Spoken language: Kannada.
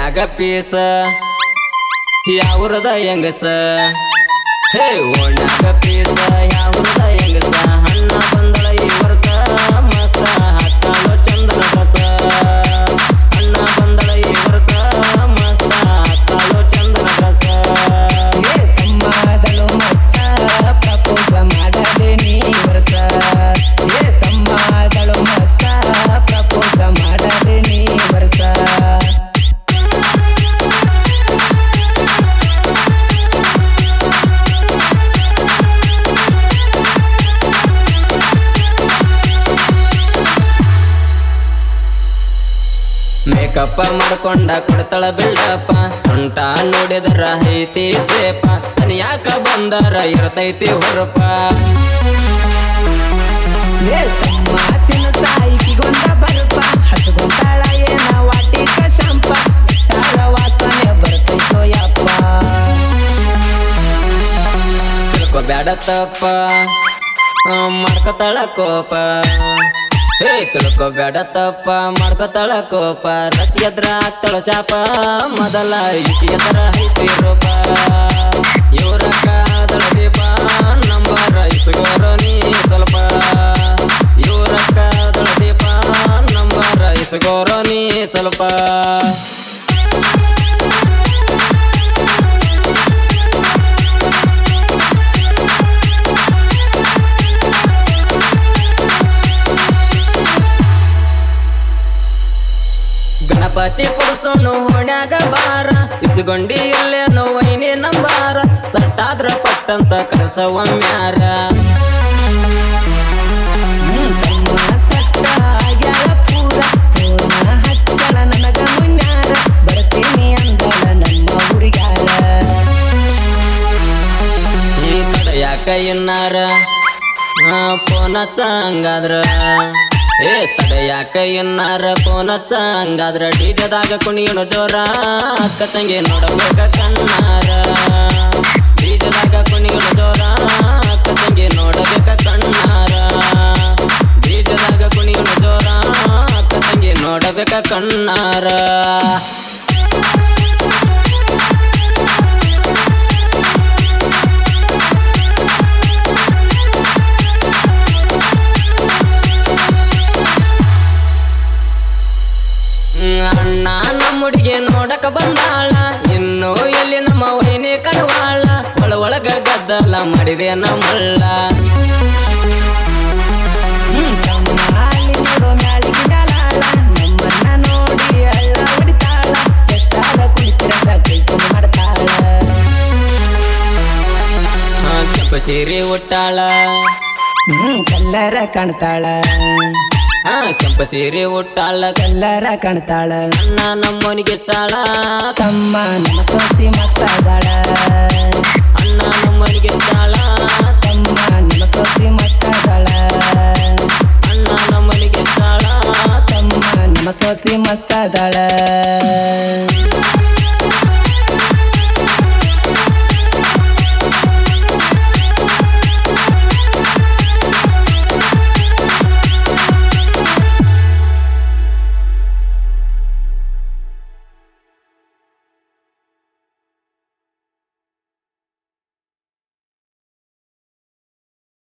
ಓಣ್ಯಾಗ ಪೀಸ. ಯಾವ್ರದ ಹೆಂಗಸ? ಹೇ ಓಣ್ಯಾಗ ಪೀಸ. ಯಾವ್ರದ ಮೇಕಪ್ಪ ಮಾಡ್ಕೊಂಡ ಕೊಡ್ತಾಳ ಬಿಲ್ಡಪ್ಪ ಸೊಂಟ ನೋಡಿದ್ರ ಐತಿ ಸೇಪ ಯಾಕ ಬಂದರ ಇರ್ತೈತಿ ಹೊರಪ. ಮಾತಿನ ಈಕಿಗೊಂದ ಬರಪ. ಹಚ್ಕೊಂತಾಳ ಏನ ವಾಟಿಕ ಶಾಂಪ. ತಾಳ ವಾಸನೆ ಬರ್ತೈತೋ ಯಪ್ಪ. ತಿಳ್ಕೊಬೇಡ ತಪ್ಪ ಮಾಡ್ಕೊತಾಳ ಕೋಪ. ಹೇ ಬೇಡ ತಪ್ಪ ಮಾಡ್ಕೊತಾಳ ಕೋಪ. ರಚಿಯದ್ರ ಆಗ್ತಾಳ ಮೊದಲ ಎದ್ರ ಐತಿ ರೂಪ. ಇವ್ರ ಕಾದಳ ದೀಪ. ನಂಬರ ಇಸ್ಗೋರ ನೀ ಸ್ವಲ್ಪ. ಇವರ ಕಾದಳ ದೀಪ. ನಂಬರ ಇಸ್ಗೋರ ನೀ ಸ್ವಲ್ಪ. ಗಣಪತಿ ಕೊಡ್ಸೋನು ಹೊಣ್ಯಾಗ ಬಾರ ಇಸ್ಕೊಂಡಿ ಇಲ್ಲೇನು ನೋವೈನೇ ನಂಬಾರ. ಸಟ್ಟಾದ್ರ ಪಟ್ಟಂತ ಕರ್ಸವಮ್ಯಾರ ಹ್ಮ್, ಕೈಯನ್ನಾರ ಪೋನ ತಂಗಾದ್ರ ಪೂರ ಯಾಕ ಇನ್ನಾರ ಫೋನ್ ಹಚ್ಚ? ಡಿಜದಾಗ ಕುಣಿಯೋಣ ಜೋರ. ಅಕ್ಕ ತಂಗಿ ನೋಡಬೇಕ ಕಣ್ಣಾರ. ಡಿಜದಾಗ ಕುಣಿಯೋಣ ಜೋರ. ಅಕ್ಕ ತಂಗಿ ನೋಡಬೇಕ ಕಣ್ಣಾರ. ಬೀಜದಾಗ ಕುಣಿಯೋಣ ಜೋರ. ಅಕ್ಕ ತಂಗಿ ನೋಡಬೇಕ ಕಣ್ಣಾರ. ಅಣ್ಣ ನಮ್ಮುಡಿಗೆ ನೋಡಕ ಬಂದಾಳ. ಇನ್ನು ಎಲ್ಲಿ ನಮ್ಮ ವೈನಿ ಕಣವಾಳ. ಒಳ ಒಳಗ ಗದ್ದಲ ಮಾಡಿದೆ ನಮ್ಮಳ್ಳ ಸೀರೆ ಉಟ್ಟಾಳ ಹ್ಮ್, ಕಲ್ಲರ ಕಾಣ್ತಾಳ. ಕೆಂಪು ಸೀರೆ ಉಟ್ಟಾಳ ಕಲ್ಲರ ಕಾಣ್ತಾಳ ಅಣ್ಣ ನಮ್ಮನಿಗೆ ತಾಳ. ತಮ್ಮ ನಮ್ಮ ಸೊಸಿ ಮಸ್ತಾದಾಳ ಅಣ್ಣ ನಮ್ಮನಿಗೆ ತಾಳ. ತಮ್ಮ ನಿಮ್ಮ ಸೊಸಿ ಮಸ್ತಾದಾಳ ಅಣ್ಣ ನಮ್ಮನಿಗೆ ತಾಳ. ತಮ್ಮ ನಮ್ಮ ಸೊಸಿ ಮಸ್ತಾದಾಳ